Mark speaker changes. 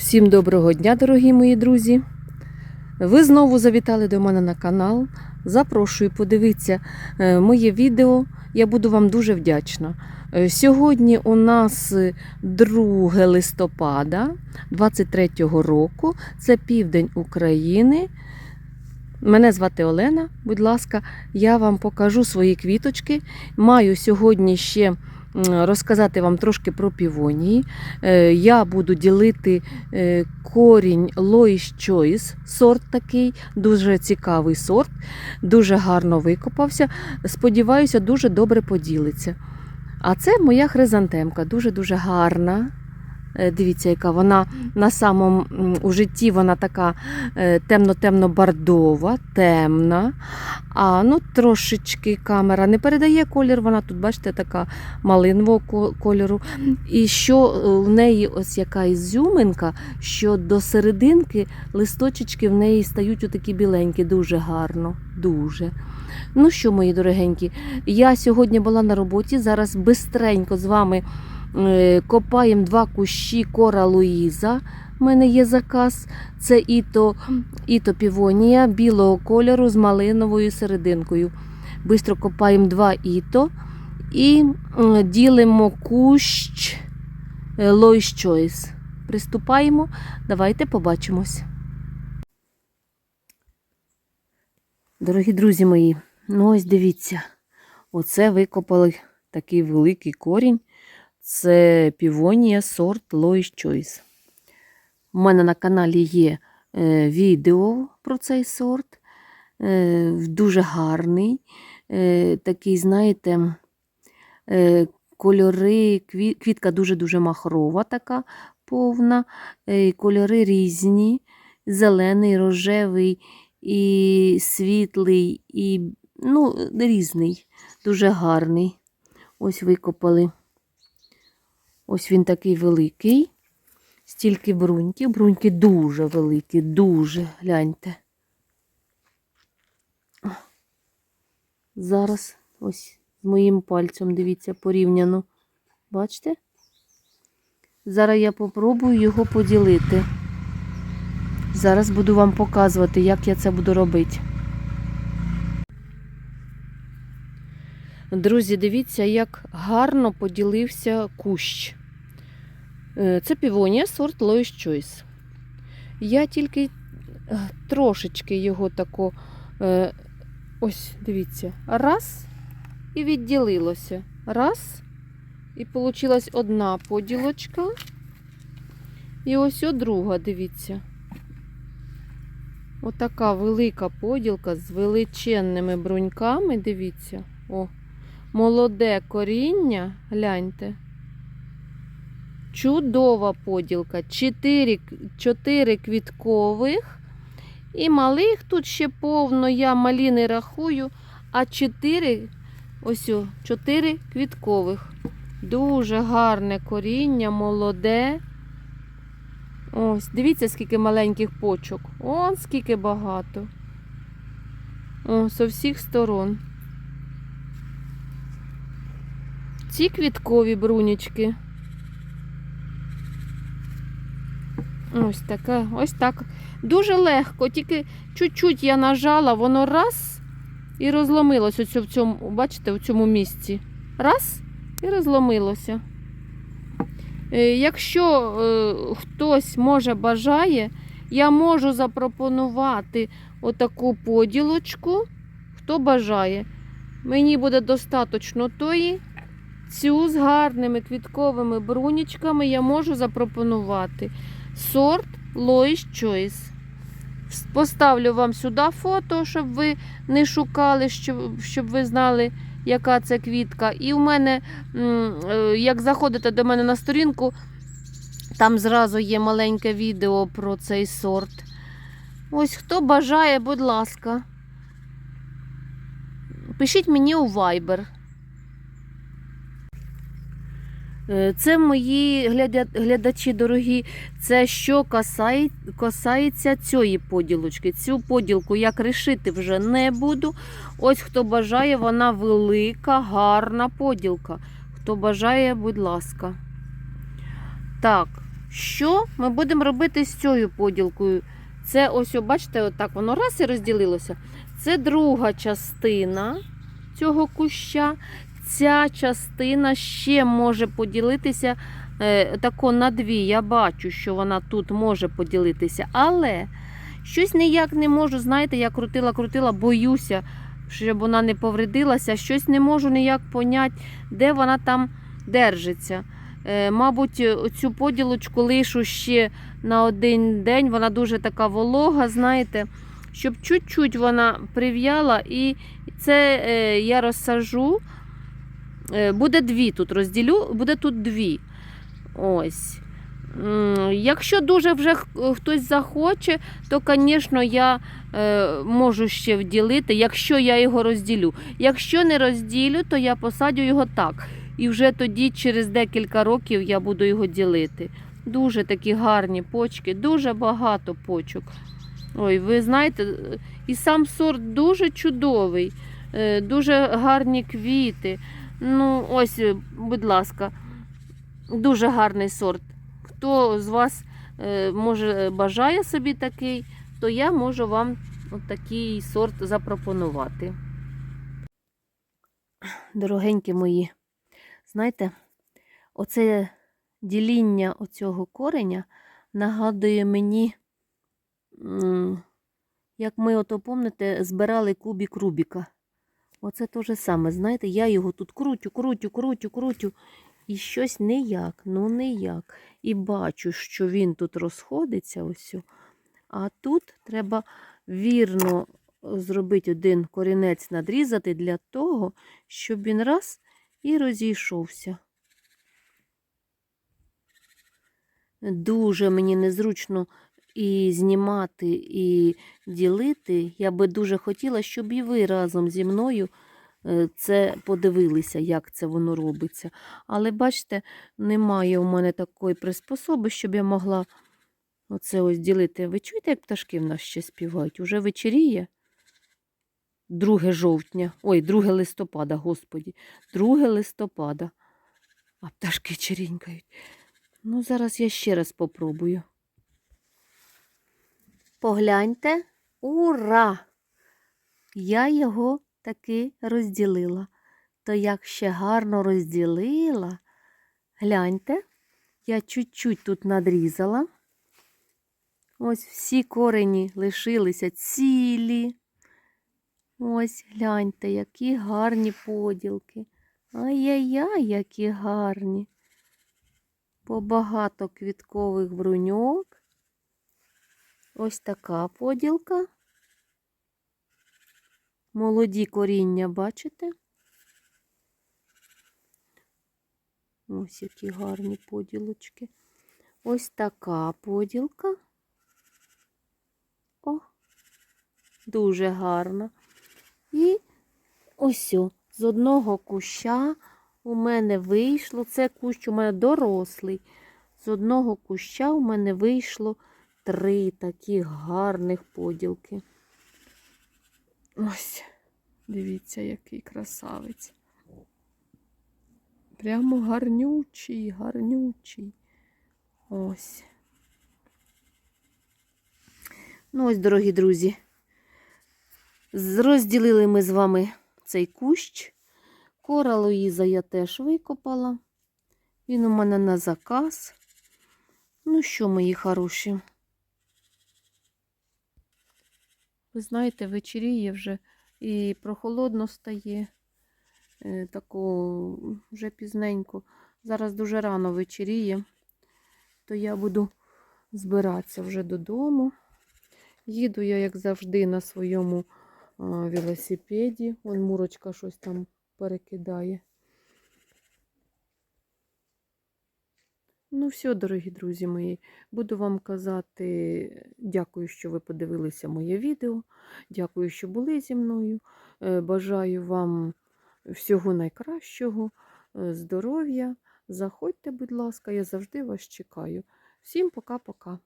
Speaker 1: Всім доброго дня, дорогі мої друзі! Ви знову завітали до мене на канал. Запрошую подивитися е, моє відео. Я буду вам дуже вдячна. Е, Сьогодні у нас е, 2 листопада 23-го року. Це південь України. Мене звати Олена. Будь ласка, я вам покажу свої квіточки. Маю сьогодні ще розказати вам трошки про півонії. Е, Я буду ділити е, корінь Lois Choice, сорт такий, дуже цікавий сорт, дуже гарно викопався. Сподіваюся, дуже добре поділиться. А це моя хризантемка, дуже-дуже гарна. Е, Дивіться, яка вона на самому у житті вона така е, темно-темно-бардова, темна. А ну трошечки камера не передає колір, вона тут, бачите, така малинового кольору. І що е, в неї ось яка ізюминка, що до серединки листочечки в неї стають отакі біленькі, дуже гарно, дуже. Ну що, мої дорогенькі, я сьогодні була на роботі, зараз бистренько з вами е, копаємо два кущі кора Луїза. У мене є заказ. Це іто, іто півонія білого кольору з малиновою серединкою. Бистро копаємо два іто і ділимо кущ е, Lois Choice. Приступаємо. Давайте побачимось. Дорогі друзі мої, ну ось дивіться. Оце викопали такий великий корінь. Це півонія сорт Lois Choice. У мене на каналі є е, відео про цей сорт. Е, дуже гарний. Е, такий, знаєте, кольори, кві- квітка дуже-дуже махрова, така повна. Кольори різні: зелений, рожевий, і світлий, і ну, різний, дуже гарний. Ось викопали. Ось він такий великий. Стільки бруньки. Бруньки дуже великі, дуже, гляньте. Зараз ось з моїм пальцем, дивіться, порівняно. Бачите? Зараз я попробую його поділити. Зараз буду вам показувати, як я це буду робити. Друзі, дивіться, як гарно поділився кущ. Е, Це півонія сорт Lois Choice. Я тільки е, трошечки його тако, е, ось, дивіться, раз і відділилося. Раз, і вийшла одна поділочка. І ось друга, дивіться. Отака велика поділка з величенними бруньками, дивіться. О, молоде коріння, гляньте. Чудова поділка. Чотири, чотири квіткових. І малих тут ще повно, я малі не рахую, а чотири, ось о, чотири квіткових. Дуже гарне коріння, молоде. Ось, дивіться, скільки маленьких почок. Он скільки багато. О, з всіх сторон. Ці квіткові брунічки. Ось таке, ось так. Дуже легко, тільки чуть-чуть я нажала, воно раз і розломилось оце в цьому, бачите, в цьому місці. Раз і розломилося. Е, Якщо е, хтось може бажає, я можу запропонувати отаку поділочку, хто бажає. Мені буде достатньо тої. Цю з гарними квітковими брунічками я можу запропонувати. Сорт Lois Choice. Поставлю вам сюди фото, щоб ви не шукали, щоб, щоб ви знали, яка це квітка. І в мене, е, як заходите до мене на сторінку, там зразу є маленьке відео про цей сорт. Ось хто бажає, будь ласка. Пишіть мені у Viber. Це мої гляда- глядачі дорогі. Це що касає, касається цієї поділочки. Цю поділку я кришити вже не буду. Ось хто бажає, вона велика, гарна поділка. Хто бажає, будь ласка. Так, Що ми будемо робити з цією поділкою? Це ось, бачите, отак воно раз і розділилося. Це друга частина цього куща. Ця частина ще може поділитися е, тако на дві. Я бачу, що вона тут може поділитися, але щось ніяк не можу. Знаєте, я крутила, крутила, боюся, щоб вона не повредилася. Щось не можу ніяк поняти, де вона там держиться. Е, мабуть, цю поділочку лишу ще на один день. Вона дуже така волога, знаєте, щоб чуть-чуть вона прив'яла, і це е, я розсажу. Е, буде дві тут розділю, буде тут дві. Ось. Якщо дуже вже хтось захоче, то, звісно, я е, можу ще вділити, якщо я його розділю. Якщо не розділю, то я посадю його так. І вже тоді, через декілька років, я буду його ділити. Дуже такі гарні почки, дуже багато почок. Ой, ви знаєте, і сам сорт дуже чудовий, е, дуже гарні квіти. Ну, ось, е, будь ласка, дуже гарний сорт. Хто з вас е, може бажає собі такий, то я можу вам такий сорт запропонувати. Дорогенькі мої, знаєте, оце діління оцього кореня нагадує мені, як ми, ото, помните, збирали кубік Рубіка. Оце те же саме, знаєте, я його тут крутю, крутю, крутю, крутю. І щось ніяк, ну ніяк. І бачу, що він тут розходиться ось. А тут треба вірно зробити один корінець надрізати для того, щоб він раз і розійшовся. Дуже мені незручно і знімати, і ділити. Я би дуже хотіла, щоб і ви разом зі мною е, це подивилися, як це воно робиться. Але бачите, немає у мене такої приспособи, щоб я могла оце ось ділити. Ви чуєте, як пташки в нас ще співають? Уже вечеріє? 2 жовтня, ой, 2 листопада, господі, 2 листопада. А пташки черінькають. Ну, зараз я ще раз попробую. Погляньте, ура! Я його таки розділила. То як ще гарно розділила. Гляньте, я чуть-чуть тут надрізала. Ось всі корені лишилися цілі. Ось гляньте, які гарні поділки. Ай-яй-яй, які гарні. Побагато квіткових бруньок. Ось така поділка. Молоді коріння, бачите? Ось які гарні поділочки. Ось така поділка. О, дуже гарна. І ось о, з одного куща у мене вийшло, це кущ у мене дорослий. З одного куща у мене вийшло три такі гарних поділки. Ось, дивіться, який красавець. Прямо гарнючий, гарнючий. Ось. Ну, ось, дорогі друзі. Розділили ми з вами цей кущ. Кора Луїза я теж викопала. Він у мене на заказ. Ну що, мої хороші? Ви знаєте, вечеріє вже і прохолодно стає. Е, Тако вже пізненько. Зараз дуже рано вечеріє, то я буду збиратися вже додому. Їду я, як завжди, на своєму велосипеді. Вон Мурочка щось там перекидає. Ну, все, дорогі друзі мої, буду вам казати дякую, що ви подивилися моє відео. Дякую, що були зі мною. Е, Бажаю вам всього найкращого, е, здоров'я. Заходьте, будь ласка, я завжди вас чекаю. Всім пока-пока.